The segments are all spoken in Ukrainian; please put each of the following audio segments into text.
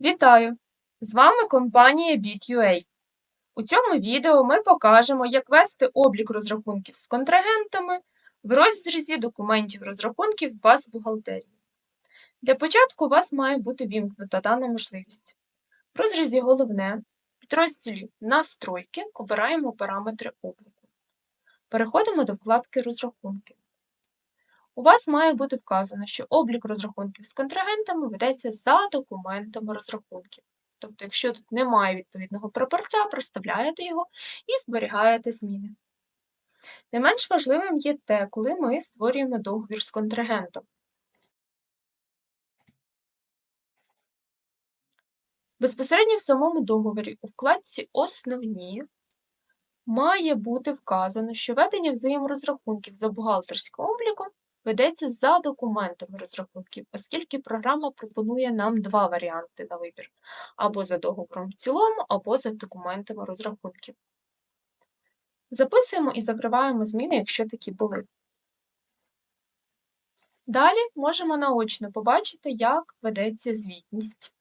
Вітаю! З вами компанія Bit.ua. У цьому відео ми покажемо, як вести облік розрахунків з контрагентами в розрізі документів розрахунків баз бухгалтерії. Для початку у вас має бути вімкнута дана можливість. В розрізі Головне в підрозділі Настройки обираємо параметри обліку. Переходимо до вкладки Розрахунки. У вас має бути вказано, що облік розрахунків з контрагентами ведеться за документами розрахунків. Тобто, якщо тут немає відповідного прапорця, проставляєте його і зберігаєте зміни. Не менш важливим є те, коли ми створюємо договір з контрагентом. Безпосередньо в самому договорі у вкладці Основні має бути вказано, що ведення взаєморозрахунків за бухгалтерським обліком ведеться за документами розрахунків, оскільки програма пропонує нам два варіанти на вибір: або за договором в цілому, або за документами розрахунків. Записуємо і закриваємо зміни, якщо такі були. Далі можемо наочно побачити, як ведеться звітність.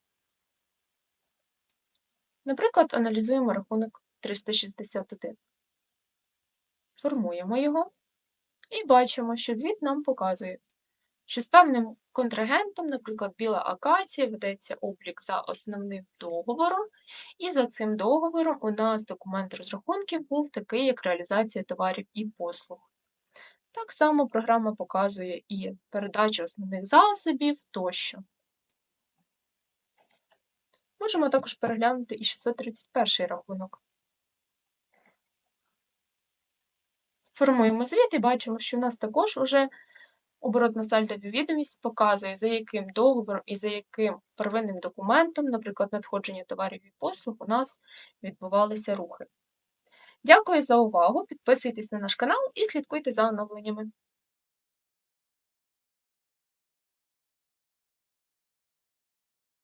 Наприклад, аналізуємо рахунок 361. Формуємо його і бачимо, що звіт нам показує, що з певним контрагентом, наприклад, біла акація, ведеться облік за основним договором, і за цим договором у нас документ розрахунків був такий, як реалізація товарів і послуг. Так само програма показує і передачу основних засобів тощо. Можемо також переглянути і 631 рахунок. Формуємо звіт і бачимо, що у нас також уже оборотна сальдова відомість показує, за яким договором і за яким первинним документом, наприклад, надходження товарів і послуг, у нас відбувалися рухи. Дякую за увагу! Підписуйтесь на наш канал і слідкуйте за оновленнями.